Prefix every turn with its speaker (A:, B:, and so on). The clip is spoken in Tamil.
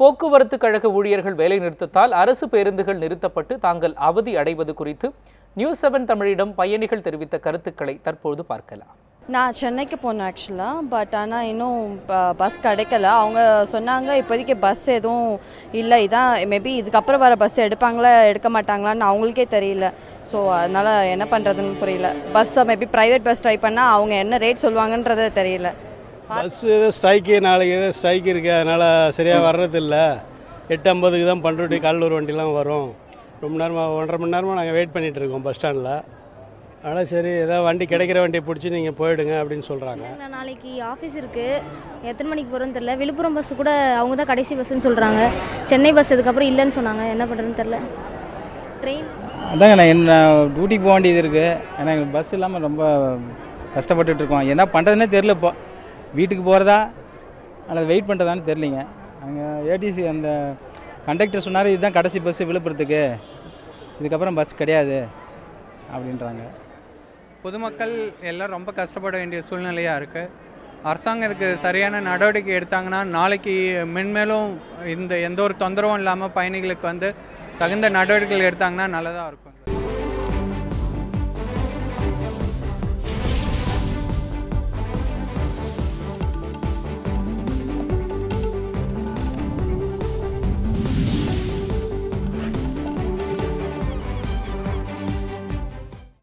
A: போக்குவரத்து கழக ஊழியர்கள் வேலை நிறுத்தத்தால் அரசு பேருந்துகள் நிறுத்தப்பட்டு தாங்கள் அவதி அடைவது குறித்து நியூஸ் செவன் தமிழிடம் பயணிகள் தெரிவித்த கருத்துக்களை தற்போது பார்க்கலாம்.
B: நான் சென்னைக்கு போனேன் ஆக்சுவலாக பட் ஆனால் இன்னும் பஸ் கிடைக்கல. அவங்க சொன்னாங்க இப்போதைக்கு பஸ் எதுவும் இல்லை. இதான் மேபி இதுக்கப்புறம் வர பஸ் எடுப்பாங்களா எடுக்க மாட்டாங்களான்னு அவங்களுக்கே தெரியல. ஸோ அதனால் என்ன பண்ணுறதுன்னு புரியல. பஸ்ஸை மேபி ப்ரைவேட் பஸ் ட்ரை பண்ணால் அவங்க என்ன ரேட் சொல்லுவாங்கன்றது தெரியல.
C: பஸ் ஏதோ ஸ்ட்ரைக்கு நாளைக்கு ஏதோ ஸ்ட்ரைக் இருக்குது அதனால் சரியாக வர்றதில்ல. எட்டு ஐம்பதுக்கு தான் பண்ருட்டி கடலூர் வண்டிலாம் வரும். ரொம்ப நேரமாக ஒன்றரை மணி நேரமாக நாங்கள் வெயிட் பண்ணிகிட்டு இருக்கோம் பஸ் ஸ்டாண்டில் அதனால் சரி ஏதாவது வண்டி கிடைக்கிற வண்டியை பிடிச்சி நீங்கள் போயிடுங்க அப்படின்னு சொல்கிறாங்க
D: நான் நாளைக்கு ஆஃபீஸ் இருக்கு. எத்தனை மணிக்கு போகிறோன்னு தெரில விழுப்புரம் பஸ் கூட அவங்க தான் கடைசி பஸ்ஸுன்னு சொல்கிறாங்க சென்னை பஸ் இதுக்கப்புறம் இல்லைன்னு சொன்னாங்க. என்ன பண்ணுறதுன்னு தெரில ட்ரெயின்
E: அதாங்க நான் என்ன டியூட்டிக்கு போக வேண்டியது இருக்குது ஏன்னா எங்களுக்கு பஸ் இல்லாமல் ரொம்ப கஷ்டப்பட்டுட்டு இருக்கோம். என்ன பண்ணுறதுனே தெரில இப்போ. வீட்டுக்கு போகிறதா அல்லது வெயிட் பண்ணுறதான்னு தெரிலிங்க அங்கே ஏடிசி அந்த கண்டக்டர் சொன்னார் இதுதான் கடைசி பஸ்ஸு விழுப்புரத்துக்கு. இதுக்கப்புறம் பஸ் கிடையாது. அப்படின்றாங்க.
F: பொதுமக்கள் எல்லாம் ரொம்ப கஷ்டப்பட வேண்டிய சூழ்நிலையாக இருக்குது அரசாங்கம் இதுக்கு சரியான நடவடிக்கை எடுத்தாங்கன்னா நாளைக்கு மென்மேலும் இந்த எந்த ஒரு தொந்தரவும் இல்லாமல் பயணிகளுக்கு வந்து தகுந்த நடவடிக்கைகள் எடுத்தாங்கன்னா நல்லதாக இருக்கும்.